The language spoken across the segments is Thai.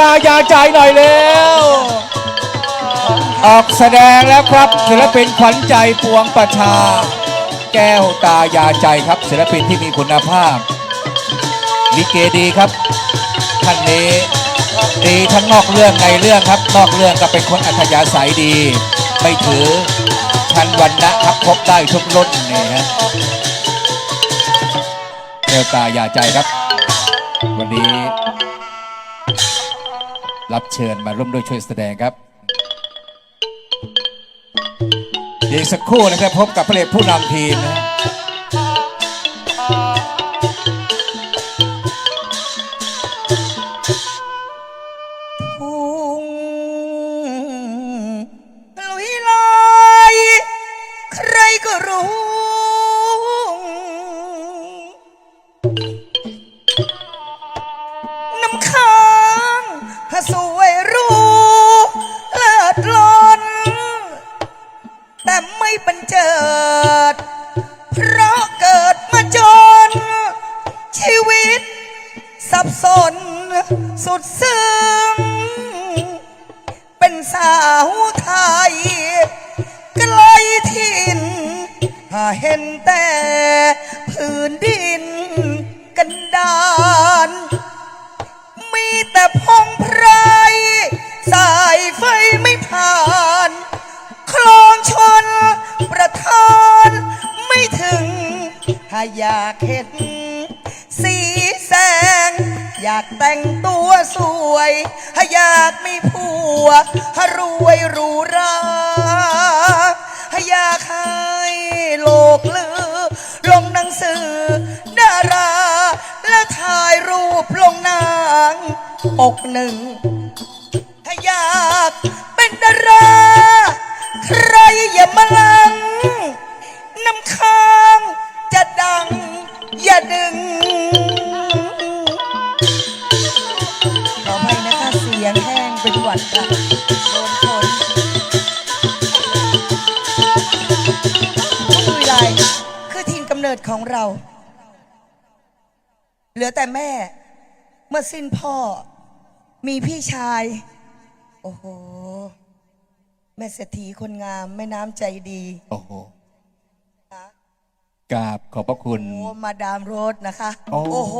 ตายาใจหน่อยแล้ว ออกแสดงแล้วครับศิลปินขวัญใจปวงประชา แก้วตายาใจครับศิลปินที่มีคุณภาพลิเกดีครับท่านนี้ดีทั้งนอกเรื่องในเรื่องครับ นอกเรื่องก็เป็นคนอัธยาศัยดี ไม่ถือชั้นวันนะครับพบได้ทุกรุ่นนี่ฮะแก้วตายาใจครับ วันนี้ รับเชิญมาร่วมด้วยช่วยแสดงครับเดี๋ยวอีกสักครู่นะครับพบกับพระเอกผู้นำทีมนะทุ่ง สุดซึ้ง เป็นสาวไทยไกลถิ่นหาเห็นแต่พื้นดินกันดานมีแต่พงไพรสายไฟไม่ผ่าน คลองชนประทาน ไม่ถึง ถ้าอยากเห็น อยากแต่งตัวสวย อยากมีผัวถ้ารวยหรูหราอยากให้โลกลือ ลงหนังสือดารา แล้วถ่ายรูปลงหนังปกหนึ่ง วัดค่ะโดนคนทุกวิไลคือทีนกำเนิดของเรา เหลือแต่แม่ เมื่อสิ้นพ่อ มีพี่ชาย โอ้โห แม่เศรษฐีคนงามแม่น้ำใจดีโอ้โหกราบขอบพระคุณ โอ้มาดามโรสนะคะ โอ้โอ้โห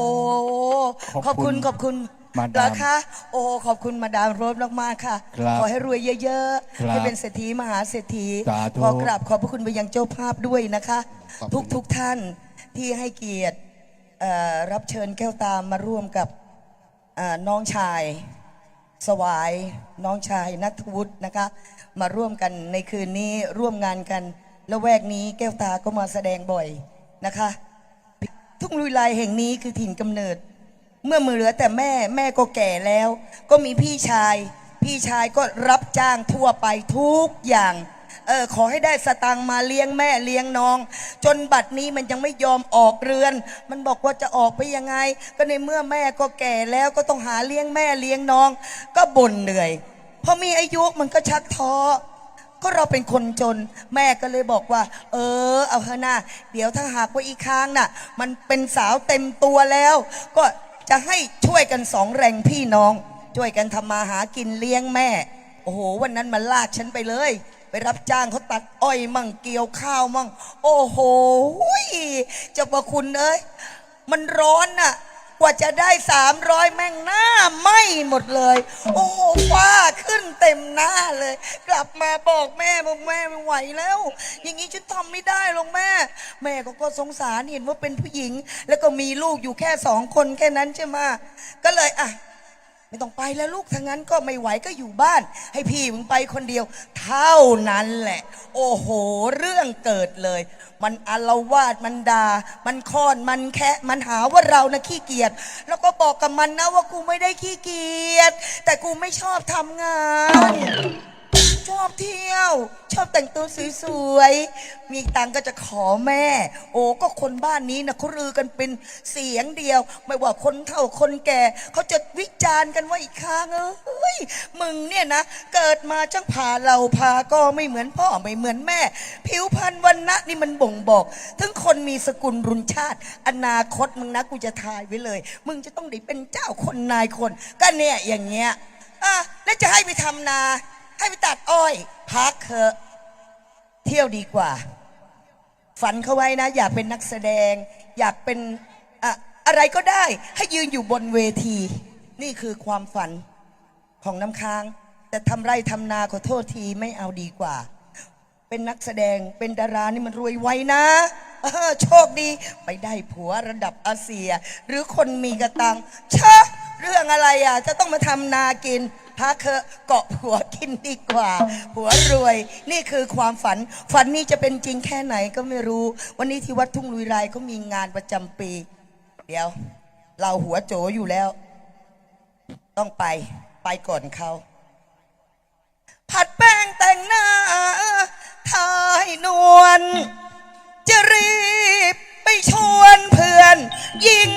ขอบคุณ ขอบคุณ มาดามเหรอคะโอ้ขอบคุณมาดามโรสมากๆค่ะ ครับขอให้รวยเยอะครัๆบให้เป็นเศรษฐีมหาเศรษฐีสาธุ ขอกราบขอบพระคุณไปยังเจ้าภาพด้วยนะคะ ขอบคุณทุกทุกๆท่านที่ให้เกียรติเอ่อรับเชิญแก้วตามมาร่วมกับเอ่อน้องชาย สวายน้องชายนัทวุฒินะคะ มาร่วมกันในคืนนี้ร่วมงานกันแล้วแวกนี้แก้วตาก็มาแสดงบ่อยนะคะ ทุ่งลุยลายแห่งนี้คือถิ่นกำเนิด เมื่อมือเหลือแต่แม่แม่ก็แก่แล้ว ก็มีพี่ชาย พี่ชายก็รับจ้างทั่วไปทุกอย่างเออขอให้ได้สตังค์มาเลี้ยงแม่เลี้ยงน้อง จนบัดนี้มันยังไม่ยอมออกเรือน มันบอกว่าจะออกไปยังไง ก็ในเมื่อแม่ก็แก่แล้วก็ต้องหาเลี้ยงแม่เลี้ยงน้อง ก็บ่นเหนื่อยพอมีอายุมันก็ชักท้อก็เราเป็นคนจน แม่ก็เลยบอกว่า เออ เอาเถอะนะเดี๋ยวถ้าหากว่าอีกครั้งน่ะ มันเป็นสาวเต็มตัวแล้ว ก็ จะให้ช่วยกันสองแรงพี่น้อง ช่วยกันทำมาหากินเลี้ยงแม่ โอ้โห วันนั้นมันลากฉันไปเลย ไปรับจ้างเขาตัดอ้อยมั่งเกี่ยวข้าวมั่ง โอ้โหเจ้าประคุณเอ้ยมันร้อนน่ะ กว่าจะได้สามร้อยแม่งหน้าไหมหมดเลย โอ้โหฟ้า ขึ้นเต็มหน้าเลย กลับมาบอกแม่บอกแม่ไม่ไหวแล้ว อย่างนี้ฉันทำไม่ได้หรอกแม่ แม่ก็ก็สงสารเห็นว่าเป็นผู้หญิง แล้วก็มีลูกอยู่แค่สองคนแค่นั้นใช่ไหมก็เลยอะ ไม่ต้องไปแล้วลูกทั้งนั้นก็ไม่ไหวก็อยู่บ้าน ให้พี่มึงไปคนเดียว เท่านั้นแหละ โอ้โห เรื่องเกิดเลย มันอาละวาดมันดา่ามันคอนมันแคะมันหาว่าเรานะขี้เกียจแล้วก็บอกกับมันนะว่ากูไม่ได้ขี้เกียจแต่กูไม่ชอบทำงาน ชอบเที่ยว ชอบแต่งตัวสวยๆ มีตังก็จะขอแม่ โอ้ก็คนบ้านนี้นะเขาลือกันเป็นเสียงเดียว ไม่ว่าคนเฒ่าคนแก่เขาจะวิจารณ์กันว่าอีกครั้งเอ้ยมึงเนี่ยนะ เกิดมาจังพาเราพาก็ไม่เหมือนพ่อไม่เหมือนแม่ ผิวพรรณวันนะนี่มันบ่งบอกถึงคนมีสกุลรุนชาติ อนาคตมึงนะกูจะทายไว้เลย มึงจะต้องได้เป็นเจ้าคนนายคน ก็เนี่ยอย่างเงี้ยอะแล้วจะให้ไปทำนา ให้ไปตัดอ้อยพักเถอะเที่ยวดีกว่า ฝันเขาไว้นะ อยากเป็นนักแสดง อยากเป็นอะอะไรก็ได้ ให้ยืนอยู่บนเวที นี่คือความฝันของน้ำค้าง แต่ทำไรทำนาขอโทษทีไม่เอาดีกว่า เป็นนักแสดงเป็นดารานี่มันรวยไวนะโชคดีไปได้ผัวระดับอาเซีย หรือคนมีกระตังเชอะเรื่องอะไรอะ จะต้องมาทำนากิน พาเคอะเกาะผัวกินดีกว่า ผัวรวย นี่คือความฝัน ฝันนี้จะเป็นจริงแค่ไหนก็ไม่รู้ วันนี้ที่วัดทุ่งลุยลายเขามีงานประจำปี เดี๋ยว เราหัวโจอยู่แล้ว ต้องไปไปก่อนเขาผัดแป้งแต่งหน้าทายนวลจะรีบไปชวนเพื่อนยิง